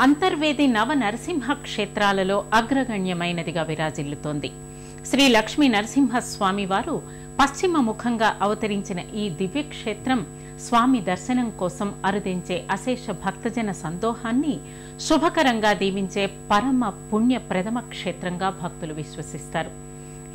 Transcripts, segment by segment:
అంతర్వేది నవ నరసింహ క్షేత్రాలలో అగ్రగణ్యమైనదిగా విరాజిల్లుతోంది. శ్రీ లక్ష్మీ నరసింహ వారు పశ్చిమ ముఖంగా అవతరించిన ఈ దివ్యక్షేత్రం స్వామి దర్శనం కోసం అరుదించే అశేష భక్తజన సందోహాన్ని శుభకరంగా దీవించే పరమ పుణ్యప్రథమ క్షేత్రంగా భక్తులు విశ్వసిస్తారు.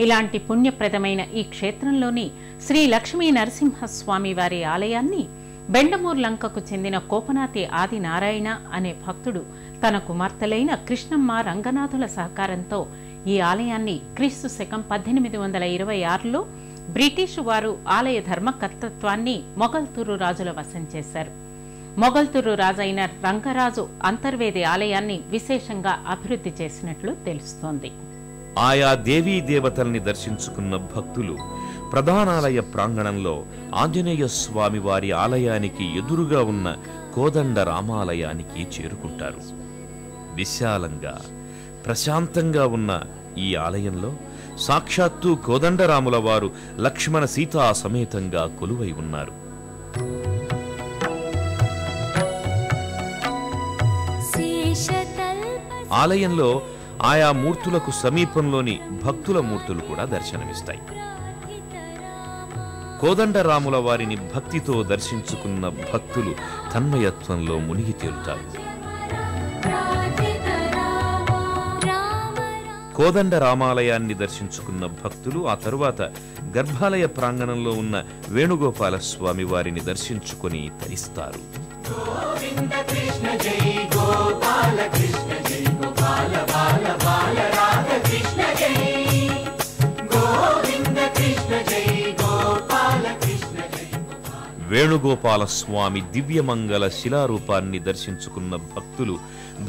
ఇలాంటి పుణ్యప్రదమైన ఈ క్షేత్రంలోని శ్రీ లక్ష్మీ నరసింహస్వామి వారి ఆలయాన్ని బెండమూర్ లంకకు చెందిన కోపనాతి ఆది నారాయణ అనే భక్తుడు తన కుమార్తెలైన కృష్ణమ్మ రంగనాథుల సహకారంతో ఈ ఆలయాన్ని క్రీస్తు శకం పద్దెనిమిది వందల ఇరవై ఆరులో బ్రిటిష్ వారు ఆలయ ధర్మకర్తత్వాన్ని మొగల్తూరు రాజుల వశం చేశారు. మొగల్తూరు రాజైన రంగరాజు అంతర్వేది ఆలయాన్ని విశేషంగా అభివృద్ధి చేసినట్లు తెలుస్తోంది. ఆయా దేవీ దేవతల్ని దర్శించుకున్న భక్తులు ప్రధానాలయ ప్రాంగణంలో ఆంజనేయ స్వామి వారి ఆలయానికి ఎదురుగా ఉన్న కోదండ రామాలయానికి చేరుకుంటారు. విశాలంగా ప్రశాంతంగా ఉన్న ఈ ఆలయంలో సాక్షాత్తు కోదండరాముల వారు లక్ష్మణ సీతా సమేతంగా కొలువై ఉన్నారు. ఆలయంలో ఆయా మూర్తులకు సమీపంలోని భక్తుల మూర్తులు కూడా దర్శనమిస్తాయి. కోదండరాముల వారిని భక్తితో దర్శించుకున్న భక్తులు తన్మయత్వంలో మునిగి తేలుతారు. కోదండ రామాలయాన్ని దర్శించుకున్న భక్తులు ఆ తరువాత గర్భాలయ ప్రాంగణంలో ఉన్న వేణుగోపాల స్వామి వారిని దర్శించుకొని తరిస్తారు. వేణుగోపాల స్వామి దివ్యమంగళ శిలారూపాన్ని దర్శించుకున్న భక్తులు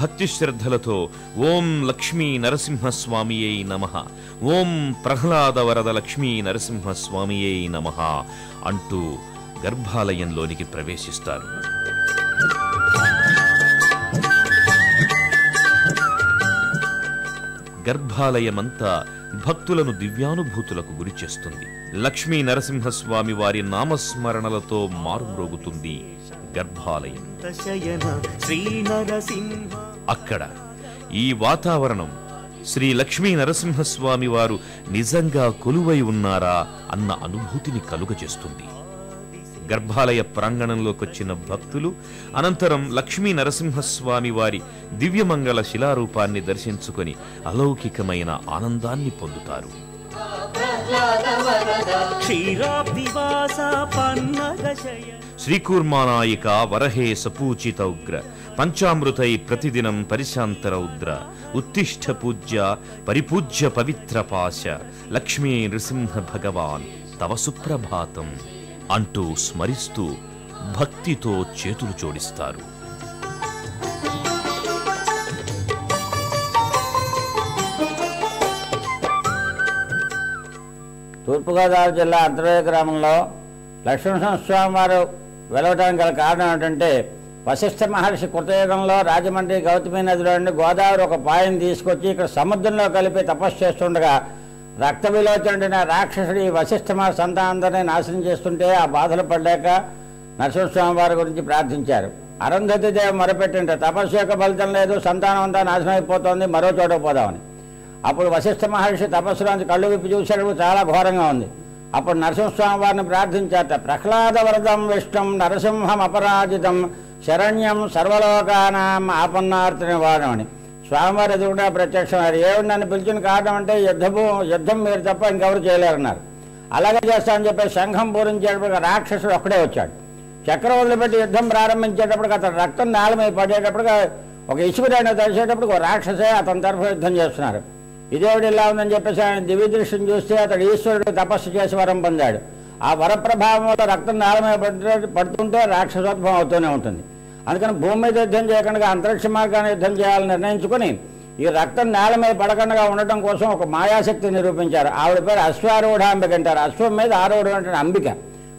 భక్తి శ్రద్ధలతో ఓం లక్ష్మీ నరసింహస్వామియై నమ. ఓం ప్రహ్లాద వరద లక్ష్మీ నరసింహస్వామియై నమ అంటూ గర్భాలయంలోనికి ప్రవేశిస్తారు. గర్భాలయమంతా భక్తులను దివ్యానుభూతులకు గురిచేస్తుంది లక్ష్మీ నరసింహస్వామి వారి నామస్మరణలతో మారుమ్రోగుతుంది గర్భాలయం. అక్కడ ఈ వాతావరణం శ్రీ లక్ష్మీ నరసింహస్వామి వారు నిజంగా కొలువై ఉన్నారా అన్న అనుభూతిని కలుగజేస్తుంది. గర్భాలయ ప్రాంగణంలోకొచ్చిన భక్తులు అనంతరం లక్ష్మీ నరసింహస్వామి వారి దివ్యమంగళ శిలారూపాన్ని దర్శించుకొని అలౌకికమైన ఆనందాన్ని పొందుతారు. శ్రీకూర్మానాయిక వరహే సపూచితౌగ్ర పంచామృతై ప్రతిదినం పరిశాంతరౌద్ర ఉత్తిష్ఠ పూజ్య పరిపూజ్య పవిత్ర పాశ లక్ష్మీ నృసింహ భగవాన్ తవ సుప్రభాతం. అంటూ స్మరిస్తూ భక్తితో చేతులు జోడిస్తారు. తూర్పుగోదావరి జిల్లా అంతర్వేద గ్రామంలో లక్ష్మణస్వామి వారు వెలవటానికి గల కారణం ఏంటంటే వశిష్ఠ మహర్షి కృతయుగంలో రాజమండ్రి గౌతమి నదిలో నుండి గోదావరి ఒక పాయను తీసుకొచ్చి ఇక్కడ సముద్రంలో కలిపి తపస్సు చేస్తుండగా రక్త విలోచనుడైన రాక్షసుడి ఈ సంతానందరిని నాశనం చేస్తుంటే ఆ బాధలు పడ్డాక నరసింహస్వామి వారి గురించి ప్రార్థించారు. అరుంధతి దేవ మొరపెట్టింటే తపస్సు యొక్క ఫలితం లేదు సంతానం అంతా నాశనం అయిపోతుంది మరో చోట పోదామని. అప్పుడు వశిష్ఠ మహర్షి తపస్సులోంచి కళ్ళు విప్పి చూశాడు చాలా ఘోరంగా ఉంది. అప్పుడు నరసింహస్వామి వారిని ప్రార్థించారట ప్రహ్లాద వరదం విష్ణం నరసింహం అపరాజితం శరణ్యం సర్వలోకానాం ఆపన్నార్తిని వాడమని స్వామివారి ఎదురుగా ప్రత్యక్షమయ్యారు ఏమిటి నన్ను పిలిచిన కారణం అంటే యుద్ధము యుద్ధం మీరు తప్ప ఇంకెవరు చేయలేరన్నారు. అలాగే చేస్తానని చెప్పి శంఖం పూరించేటప్పుడు రాక్షసుడు ఒక్కడే వచ్చాడు. చక్రం వదిలిపెట్టి యుద్ధం ప్రారంభించేటప్పటికి అతను రక్తం నాళమై పడేటప్పుడు ఒక ఇసుకుడైన తెలిసేటప్పుడు ఒక రాక్షసే అతని తరఫు యుద్ధం చేస్తున్నారు. ఇదేవిడు ఇలా ఉందని చెప్పేసి ఆయన దివ్యదృష్టిని చూస్తే అతడు ఈశ్వరుడు తపస్సు చేసి వరం పొందాడు. ఆ వర ప్రభావంలో రక్తం నాళమై పడుతుంటే రాక్షసోద్భవం అవుతూనే ఉంటుంది. అందుకని భూమి మీద యుద్ధం చేయకుండా అంతరిక్ష మార్గాన్ని యుద్ధం చేయాలని నిర్ణయించుకుని ఈ రక్తం నేల మీద పడకుండా ఉండటం కోసం ఒక మాయాశక్తి నిరూపించారు. ఆవిడ పేరు అశ్వారూఢాంబిక అంటారు. అశ్వం మీద ఆరూఢం అంటే అంబిక.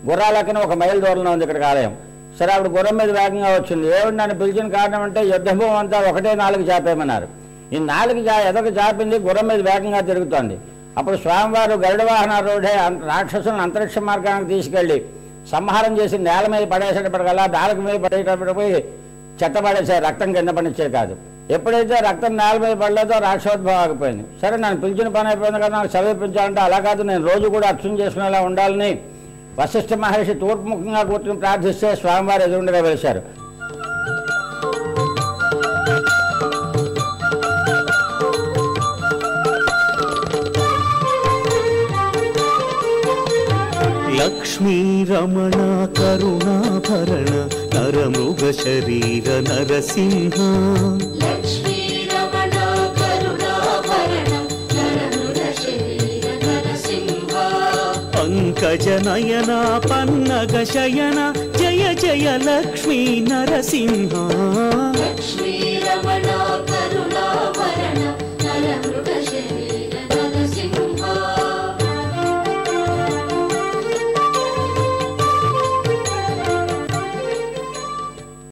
గుర్రాలకిన ఒక మైల్ దూరంలో ఉంది ఇక్కడికి ఆలయం. సరే ఆవిడ గుర్రం మీద వేగంగా వచ్చింది. ఏమిటి నన్ను పిలిచిన కారణం అంటే యుద్ధభూమి అంతా ఒకటే నాలుగు చేపేయమన్నారు. ఈ నాలుగు చా ఎదకు చాపింది గుర్రం మీద వేగంగా తిరుగుతోంది. అప్పుడు స్వామివారు గరుడ వాహన అం- రాక్షసులను అంతరిక్ష మార్గానికి తీసుకెళ్ళి సంహారం చేసి నేల మీద పడేసేటప్పటికల్లా దానికి మీద పడేటప్పటికి పోయి చెత్తపడేసే రక్తం కింద పనిచ్చేది కాదు. ఎప్పుడైతే రక్తం నేల మీద పడలేదో రాక్షోద్భవం ఆగిపోయింది. సరే నన్ను పిలిచిన పని అయిపోయింది కదా నాకు చదివిపించాలంటే అలా కాదు నేను రోజు కూడా అర్చన చేసుకునేలా ఉండాలని వశిష్ఠ మహర్షి తూర్పుముఖంగా కూర్చుని ప్రార్థిస్తే స్వామివారు ఎదురుండగా వెలిశారు లక్ష్మీరమణ కరుణాభరణ నరమృగ శరీర నరసింహ. పంకజ నయన పన్నగ శయన జయ జయ లక్ష్మీ నరసింహ.